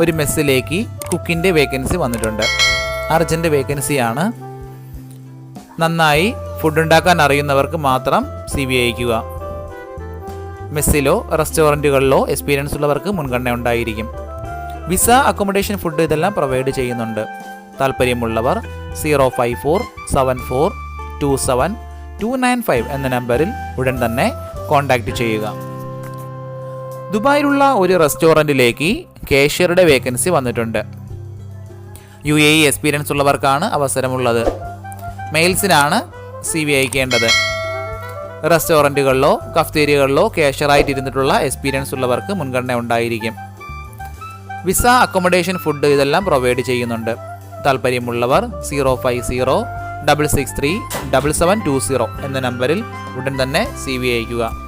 ഒരു മെസ്സിലേക്ക് കുക്കിന്റെ വേക്കൻസി വന്നിട്ടുണ്ട്. അർജന്റ് വേക്കൻസിയാണ്. നന്നായി ഫുഡ് ഉണ്ടാക്കാൻ അറിയുന്നവർക്ക് മാത്രം സി വി അയക്കുക മെസ്സിലോ റെസ്റ്റോറന്റുകളിലോ എക്സ്പീരിയൻസ് ഉള്ളവർക്ക് മുൻഗണന ഉണ്ടായിരിക്കും. വിസ അക്കോമഡേഷൻ ഫുഡ് ഇതെല്ലാം പ്രൊവൈഡ് ചെയ്യുന്നുണ്ട്. താല്പര്യമുള്ളവർ zero five four seven four two seven two nine five എന്ന നമ്പറിൽ ഉടൻ തന്നെ കോൺടാക്റ്റ് ചെയ്യുക. ദുബായിലുള്ള ഒരു റെസ്റ്റോറന്റിലേക്ക് കേഷ്യറുടെ വേക്കൻസി വന്നിട്ടുണ്ട്. യു എ ഇ എക്സ്പീരിയൻസ് ഉള്ളവർക്കാണ് അവസരമുള്ളത്. മെയിൽസിനാണ് സി വി അയക്കേണ്ടത്. റെസ്റ്റോറന്റുകളിലോ കഫ്തേരിയകളിലോ കേഷ്യറായിട്ട് ഇരുന്നിട്ടുള്ള എക്സ്പീരിയൻസ് ഉള്ളവർക്ക് മുൻഗണന ഉണ്ടായിരിക്കും. വിസ അക്കോമഡേഷൻ ഫുഡ് ഇതെല്ലാം പ്രൊവൈഡ് ചെയ്യുന്നുണ്ട്. താല്പര്യമുള്ളവർ zero five zero double six three double seven two zero എന്ന നമ്പറിൽ ഉടൻ തന്നെ സി വി അയക്കുക.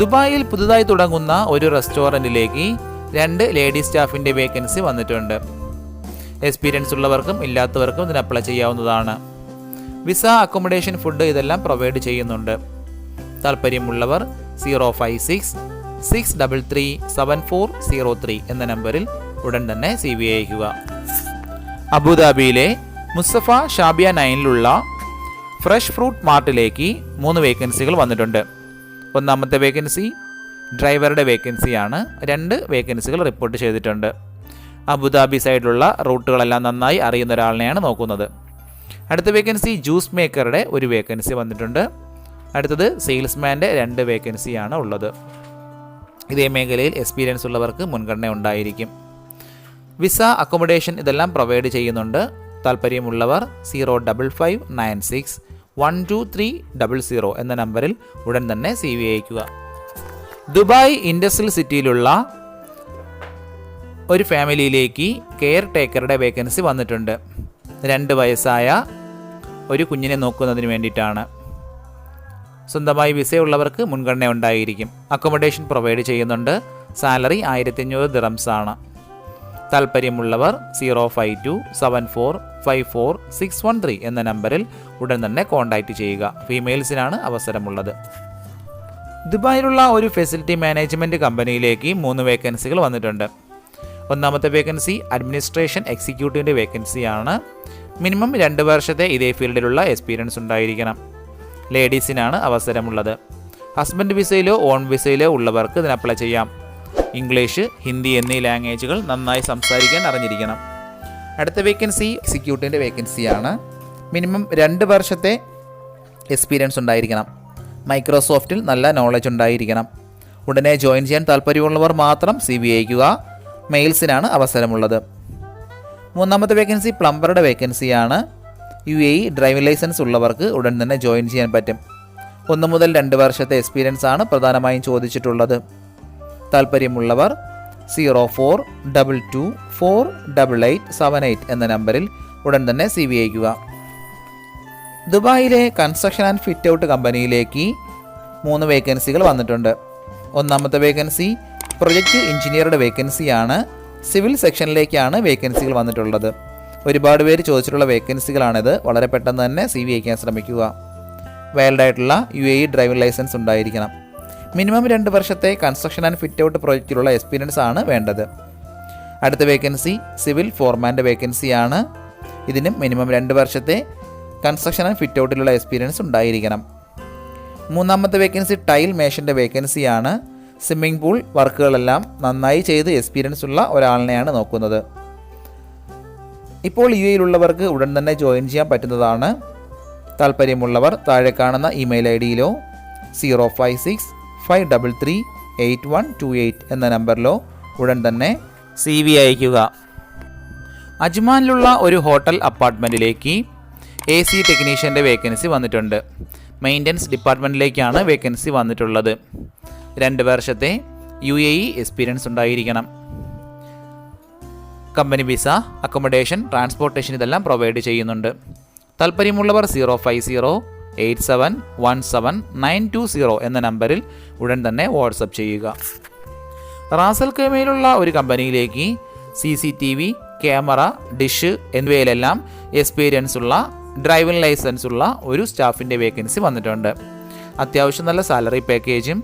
ദുബായിൽ പുതുതായി തുടങ്ങുന്ന ഒരു റെസ്റ്റോറന്റിലേക്ക് രണ്ട് ലേഡി സ്റ്റാഫിന്റെ വേക്കൻസി വന്നിട്ടുണ്ട്. എക്സ്പീരിയൻസ് ഉള്ളവർക്കും ഇല്ലാത്തവർക്കും ഇതിന് അപ്ലൈ ചെയ്യാവുന്നതാണ്. വിസ അക്കോമഡേഷൻ ഫുഡ് ഇതെല്ലാം പ്രൊവൈഡ് ചെയ്യുന്നുണ്ട്. താല്പര്യമുള്ളവർ zero five six six double three seven four zero three എന്ന നമ്പറിൽ ഉടൻ തന്നെ സി വി അയക്കുക അബുദാബിയിലെ മുസ്തഫ ഷാബിയ നൈനിലുള്ള ഫ്രഷ് ഫ്രൂട്ട് മാർട്ടിലേക്ക് മൂന്ന് വേക്കൻസികൾ വന്നിട്ടുണ്ട്. ഒന്നാമത്തെ വേക്കൻസി ഡ്രൈവറുടെ വേക്കൻസിയാണ്. രണ്ട് വേക്കൻസികൾ റിപ്പോർട്ട് ചെയ്തിട്ടുണ്ട്. അബുദാബി സൈഡിലുള്ള റൂട്ടുകളെല്ലാം നന്നായി അറിയുന്ന ഒരാളിനെയാണ് നോക്കുന്നത്. അടുത്ത വേക്കൻസി ജ്യൂസ് മേക്കറുടെ ഒരു വേക്കൻസി വന്നിട്ടുണ്ട്. അടുത്തത് സെയിൽസ്മാന്റെ രണ്ട് വേക്കൻസിയാണ് ഉള്ളത്. ഇതേ മേഖലയിൽ എക്സ്പീരിയൻസ് ഉള്ളവർക്ക് മുൻഗണന ഉണ്ടായിരിക്കും. വിസ അക്കോമഡേഷൻ ഇതെല്ലാം പ്രൊവൈഡ് ചെയ്യുന്നുണ്ട്. താല്പര്യമുള്ളവർ zero double five nine six one two three double zero എന്ന നമ്പറിൽ ഉടൻ തന്നെ സി വി അയക്കുക ദുബായ് ഇൻഡസ്ട്രിയൽ സിറ്റിയിലുള്ള ഒരു ഫാമിലിയിലേക്ക് കെയർ ടേക്കറുടെ വേക്കൻസി വന്നിട്ടുണ്ട്. രണ്ട് വയസ്സായ ഒരു കുഞ്ഞിനെ നോക്കുന്നതിന് വേണ്ടിയിട്ടാണ്. സ്വന്തമായി വിസയുള്ളവർക്ക് മുൻഗണന ഉണ്ടായിരിക്കും. അക്കോമഡേഷൻ പ്രൊവൈഡ് ചെയ്യുന്നുണ്ട്. സാലറി ആയിരത്തി അഞ്ഞൂറ് ദിറംസ് ആണ്. താല്പര്യമുള്ളവർ zero five two seven four five four six one three എന്ന നമ്പറിൽ ഉടൻ തന്നെ കോൺടാക്റ്റ് ചെയ്യുക. ഫീമെയിൽസിനാണ് അവസരമുള്ളത്. ദുബായിലുള്ള ഒരു ഫെസിലിറ്റി മാനേജ്മെന്റ് കമ്പനിയിലേക്ക് മൂന്ന് വേക്കൻസികൾ വന്നിട്ടുണ്ട്. ഒന്നാമത്തെ വേക്കൻസി അഡ്മിനിസ്ട്രേഷൻ എക്സിക്യൂട്ടീവിന്റെ വേക്കൻസിയാണ് മിനിമം രണ്ട് വർഷത്തെ ഇതേ ഫീൽഡിലുള്ള എക്സ്പീരിയൻസ് ഉണ്ടായിരിക്കണം. ലേഡീസിനാണ് അവസരമുള്ളത്. ഹസ്ബൻഡ് വിസയിലോ ഓൺ വിസയിലോ ഉള്ളവർക്ക് ഇതിന് അപ്ലൈ ചെയ്യാം. ഇംഗ്ലീഷ് ഹിന്ദി എന്നീ ലാംഗ്വേജുകൾ നന്നായി സംസാരിക്കാൻ അറിഞ്ഞിരിക്കണം. അടുത്ത വേക്കൻസി എക്സിക്യൂട്ടീവിന്റെ വേക്കൻസിയാണ് മിനിമം രണ്ട് വർഷത്തെ എക്സ്പീരിയൻസ് ഉണ്ടായിരിക്കണം. മൈക്രോസോഫ്റ്റിൽ നല്ല നോളജ് ഉണ്ടായിരിക്കണം. ഉടനെ ജോയിൻ ചെയ്യാൻ താല്പര്യമുള്ളവർ മാത്രം സി ബി അയക്കുക മെയിൽസിനാണ് അവസരമുള്ളത്. മൂന്നാമത്തെ വേക്കൻസി പ്ലംബറുടെ വേക്കൻസിയാണ് യു എ ഡ്രൈവിംഗ് ലൈസൻസ് ഉള്ളവർക്ക് ഉടൻ തന്നെ ജോയിൻ ചെയ്യാൻ പറ്റും. ഒന്ന് മുതൽ രണ്ട് വർഷത്തെ എക്സ്പീരിയൻസ് ആണ് പ്രധാനമായും ചോദിച്ചിട്ടുള്ളത്. താല്പര്യമുള്ളവർ zero four double two four double eight seven eight എന്ന നമ്പറിൽ ഉടൻ തന്നെ സി വി അയക്കുക ദുബായിലെ കൺസ്ട്രക്ഷൻ ആൻഡ് ഫിറ്റ് ഔട്ട് കമ്പനിയിലേക്ക് മൂന്ന് വേക്കൻസികൾ വന്നിട്ടുണ്ട്. ഒന്നാമത്തെ വേക്കൻസി പ്രൊജക്റ്റ് എഞ്ചിനീയറുടെ വേക്കൻസിയാണ് സിവിൽ സെക്ഷനിലേക്കാണ് വേക്കൻസികൾ വന്നിട്ടുള്ളത്. ഒരുപാട് പേര് ചോദിച്ചിട്ടുള്ള വേക്കൻസികളാണിത് വളരെ പെട്ടെന്ന് തന്നെ സി വി അയക്കാൻ ശ്രമിക്കുക. വാലിഡ് ആയിട്ടുള്ള U A E driving licence ഉണ്ടായിരിക്കണം. മിനിമം രണ്ട് വർഷത്തെ കൺസ്ട്രക്ഷൻ ആൻഡ് ഫിറ്റ് ഔട്ട് പ്രോജക്റ്റിലുള്ള എക്സ്പീരിയൻസ് ആണ് വേണ്ടത്. അടുത്ത വേക്കൻസി സിവിൽ ഫോർമാന്റെ വേക്കൻസിയാണ് ഇതിന് മിനിമം രണ്ട് വർഷത്തെ കൺസ്ട്രക്ഷൻ ആൻഡ് ഫിറ്റ് ഔട്ടിലുള്ള എക്സ്പീരിയൻസ് ഉണ്ടായിരിക്കണം. മൂന്നാമത്തെ വേക്കൻസി ടൈൽ മേഷന്റെ വേക്കൻസിയാണ് സ്വിമ്മിംഗ് പൂൾ വർക്കുകളെല്ലാം നന്നായി ചെയ്ത് എക്സ്പീരിയൻസ് ഉള്ള ഒരാളിനെയാണ് നോക്കുന്നത്. ഇപ്പോൾ യു എയിലുള്ളവർക്ക് ഉടൻ തന്നെ ജോയിൻ ചെയ്യാൻ പറ്റുന്നതാണ്. താല്പര്യമുള്ളവർ താഴെ കാണുന്ന email I ഡിയിലോ zero five six five double three eight one two eight എന്ന നമ്പറിലോ ഉടൻ തന്നെ സി വി അയക്കുക അജ്മാനിലുള്ള ഒരു ഹോട്ടൽ അപ്പാർട്ട്മെന്റിലേക്ക് എ സി ടെക്നീഷ്യന്റെ വേക്കൻസി വന്നിട്ടുണ്ട്. മെയിന്റനൻസ് ഡിപ്പാർട്ട്മെന്റിലേക്കാണ് വേക്കൻസി വന്നിട്ടുള്ളത്. രണ്ട് വർഷത്തെ യു എ ഇ എക്സ്പീരിയൻസ് ഉണ്ടായിരിക്കണം. കമ്പനി വിസ അക്കോമഡേഷൻ ട്രാൻസ്പോർട്ടേഷൻ ഇതെല്ലാം പ്രൊവൈഡ് ചെയ്യുന്നുണ്ട്. താല്പര്യമുള്ളവർ zero five zero eight seven one seven nine two zero എന്ന നമ്പറിൽ ഉടൻ തന്നെ വാട്സപ്പ് ചെയ്യുക. റാസൽ കൈമയിലുള്ള ഒരു കമ്പനിയിലേക്ക് C C T V camera dish എന്നിവയിലെല്ലാം experience ഉള്ള ഡ്രൈവിംഗ് ലൈസൻസ് ഉള്ള ഒരു സ്റ്റാഫിന്റെ വേക്കൻസി വന്നിട്ടുണ്ട്. അത്യാവശ്യം നല്ല സാലറി പാക്കേജും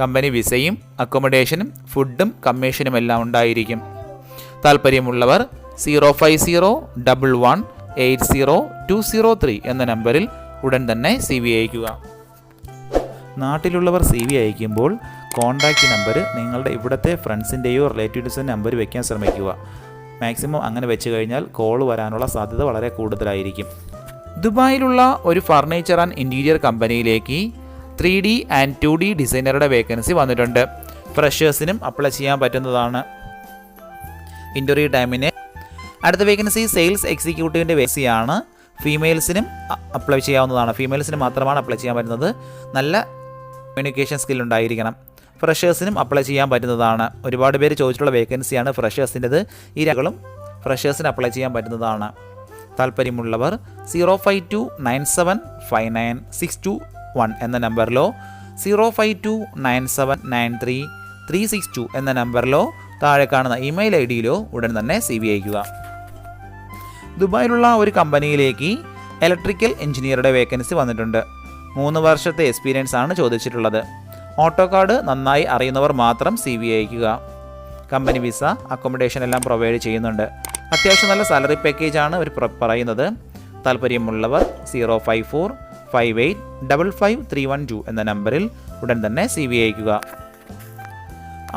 കമ്പനി വിസയും അക്കോമഡേഷനും ഫുഡും കമ്മീഷനും എല്ലാം ഉണ്ടായിരിക്കും. താല്പര്യമുള്ളവർ zero five zero double one eight zero two zero three എന്ന നമ്പറിൽ ഉടൻ തന്നെ സി വി അയക്കുക നാട്ടിലുള്ളവർ സി വി അയക്കുമ്പോൾ കോൺടാക്റ്റ് നമ്പർ നിങ്ങളുടെ ഇവിടുത്തെ ഫ്രണ്ട്സിന്റെയോ റിലേറ്റീവ്സിന്റെ നമ്പർ വയ്ക്കാൻ ശ്രമിക്കുക. മാക്സിമം അങ്ങനെ വെച്ച് കഴിഞ്ഞാൽ കോൾ വരാനുള്ള സാധ്യത വളരെ കൂടുതലായിരിക്കും. ദുബായിലുള്ള ഒരു ഫർണിച്ചർ ആൻഡ് ഇന്റീരിയർ കമ്പനിയിലേക്ക് three D and two D ഡിസൈനറുടെ vacancy വന്നിട്ടുണ്ട്. ഫ്രഷേഴ്സിനും അപ്ലൈ ചെയ്യാൻ പറ്റുന്നതാണ്. ഇന്റർവ്യൂ ടൈമിന് അടുത്ത വേക്കൻസി സെയിൽസ് എക്സിക്യൂട്ടീവിന്റെ വേക്കൻസിയാണ് ഫീമെയിൽസിനും അപ്ലൈ ചെയ്യാവുന്നതാണ്. ഫീമെയിൽസിന് മാത്രമാണ് അപ്ലൈ ചെയ്യാൻ പറ്റുന്നത്. നല്ല കമ്മ്യൂണിക്കേഷൻ സ്കിൽ ഉണ്ടായിരിക്കണം. ഫ്രഷേഴ്സിനും അപ്ലൈ ചെയ്യാൻ പറ്റുന്നതാണ്. ഒരുപാട് പേര് ചോദിച്ചിട്ടുള്ള വേക്കൻസിയാണ് ഫ്രഷേഴ്സിന്റെത് ഈ രകളും ഫ്രഷേഴ്സിന് അപ്ലൈ ചെയ്യാൻ പറ്റുന്നതാണ്. താല്പര്യമുള്ളവർ zero five two nine seven five nine six two one എന്ന നമ്പറിലോ zero five two nine seven nine three three six two എന്ന നമ്പറിലോ താഴെ കാണുന്ന ഇമെയിൽ ഐ ഡിയിലോ ഉടൻ തന്നെ സി വി അയക്കുക ദുബായിലുള്ള ഒരു കമ്പനിയിലേക്ക് ഇലക്ട്രിക്കൽ എഞ്ചിനീയറുടെ വേക്കൻസി വന്നിട്ടുണ്ട്. മൂന്ന് വർഷത്തെ എക്സ്പീരിയൻസ് ആണ് ചോദിച്ചിട്ടുള്ളത്. ഓട്ടോ കാർഡ് നന്നായി അറിയുന്നവർ മാത്രം സി വി അയക്കുക കമ്പനി വിസ അക്കോമഡേഷൻ എല്ലാം പ്രൊവൈഡ് ചെയ്യുന്നുണ്ട്. അത്യാവശ്യം നല്ല സാലറി പാക്കേജാണ് അവർ പറയുന്നത്. താല്പര്യമുള്ളവർ zero five four five eight double five three one two എന്ന നമ്പറിൽ ഉടൻ തന്നെ സി വി അയക്കുക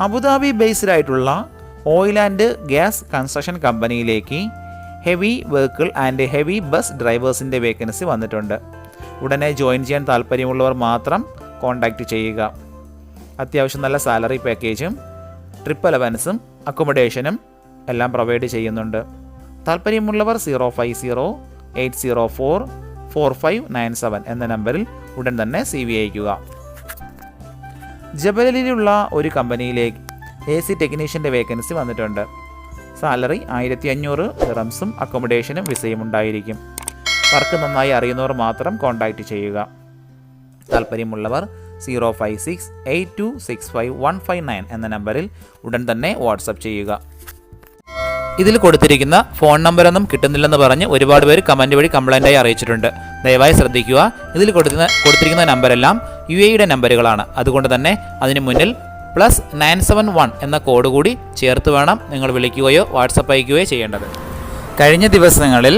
അബുദാബി ബേസ്ഡ് ആയിട്ടുള്ള ഓയിൽ ആൻഡ് ഗ്യാസ് കൺസ്ട്രക്ഷൻ കമ്പനിയിലേക്ക് heavy vehicle and heavy bus ഡ്രൈവേഴ്സിന്റെ vacancy വന്നിട്ടുണ്ട്. ഉടനെ ജോയിൻ ചെയ്യാൻ താല്പര്യമുള്ളവർ മാത്രം കോൺടാക്റ്റ് ചെയ്യുക. അത്യാവശ്യം നല്ല സാലറി പാക്കേജും ട്രിപ്പ് അലവൻസും അക്കോമഡേഷനും എല്ലാം പ്രൊവൈഡ് ചെയ്യുന്നുണ്ട്. താല്പര്യമുള്ളവർ zero five zero eight zero four four five nine seven എന്ന നമ്പറിൽ ഉടൻ തന്നെ സി വി അയക്കുക ജബലിലുള്ള ഒരു കമ്പനിയിലേക്ക് എ സി ടെക്നീഷ്യന്റെ വേക്കൻസി വന്നിട്ടുണ്ട്. സാലറി ആയിരത്തി അഞ്ഞൂറ് റംസും അക്കോമഡേഷനും വിസയും ഉണ്ടായിരിക്കും. വർക്ക് നന്നായി അറിയുന്നവർ മാത്രം കോൺടാക്റ്റ് ചെയ്യുക. താല്പര്യമുള്ളവർ zero five six eight two six five one five nine എന്ന നമ്പറിൽ ഉടൻ തന്നെ വാട്സപ്പ് ചെയ്യുക. ഇതിൽ കൊടുത്തിരിക്കുന്ന ഫോൺ നമ്പറൊന്നും കിട്ടുന്നില്ലെന്ന് പറഞ്ഞ് ഒരുപാട് പേര് കമന്റ് വഴി കംപ്ലൈന്റായി അറിയിച്ചിട്ടുണ്ട്. ദയവായി ശ്രദ്ധിക്കുക. ഇതിൽ കൊടുക്കുന്ന കൊടുത്തിരിക്കുന്ന നമ്പരെല്ലാം യു എയുടെ നമ്പറുകളാണ്. അതുകൊണ്ട് തന്നെ അതിന് മുന്നിൽ പ്ലസ് നയൻ സെവൻ വൺ എന്ന കോഡ് കൂടി ചേർത്ത് വേണം നിങ്ങൾ വിളിക്കുകയോ വാട്സപ്പ് അയക്കുകയോ ചെയ്യേണ്ടത്. കഴിഞ്ഞ ദിവസങ്ങളിൽ